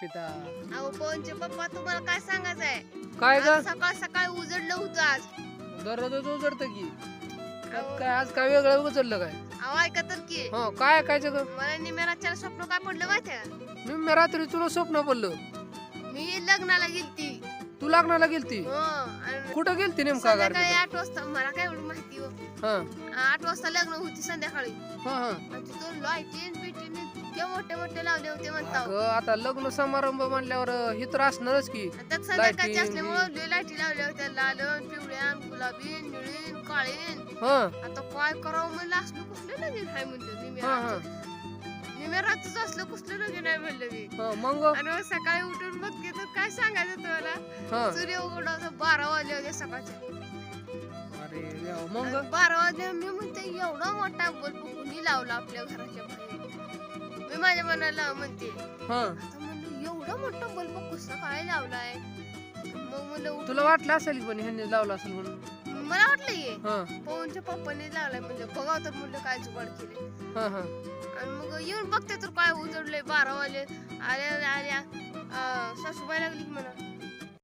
पिता. अहो पवनचे पप्पा तुम्हाला काय सांगायचंय काय ग? आज सकाळ सकाळ उजडलं होतं आज. दररोज उजडत की. अहो. काय आज काय वेगळं उचललं काय? अहो ऐका तर की. हो काय काय ग? मला निमेराच्या स्वप्न काय पडलं माहितीये का? मी रात्री तुला स्वप्न पडलं? मी लग्नाला गेलती. तू लग्नाला गेलती? हो आणि कुठं गेलती नेमका संध्याकाळी गाडी आठ वाजता मला काय एवढं माहिती हो? हा. आठ वाजता लग्न होती संध्याकाळी. हा हा. आणि तिथून लाईटीन बिटीन इतके मोठे मोठे लावले होते म्हणता. अगं, आता लग्न समारंभ म्हणल्यावर हे तर असणारच की. त्यात संध्याकाळची lighting, असल्यामुळे लाईटी लावल्या होत्या लाल पिवळ्या गुलाबी निळीन काळीन. हा. आता काय करावं म्हणलं असलं कुठलं लगीन आहे म्हणलं हा हा. असलं कुठलं लगीन आहे म्हणलं मी. हा मग? आणि मग सकाळी उठून बघते तर काय सांगायचं तुम्हाला? हा. सूर्य उघडायचा बारा वाजले होते सकाळचे. अरे देवा, मग? आणि बारा वाजले मी म्हणते एवढा मोठा बल्ब कोणी लावला आपल्या घराच्या बाहेर? मी माझ्या मनाला म्हणते हा. आता म्हणलं एवढा मोठा बल्ब कसा काय लावलाय? मग म्हणलं उठ- तुला वाटलं असेल पण ह्यांनी लावलं असेल म्हणून? मला वाटलं ये हा. पवनच्या पप्पाने लावलाय म्हणजे बघाव तर म्हणलं काय जुगाड केले हा हा. आणि मग येऊन बघते तर काय उजडले बारा वाजले आल्या आल्या. अं, सासूबाई लागली की म्हणा.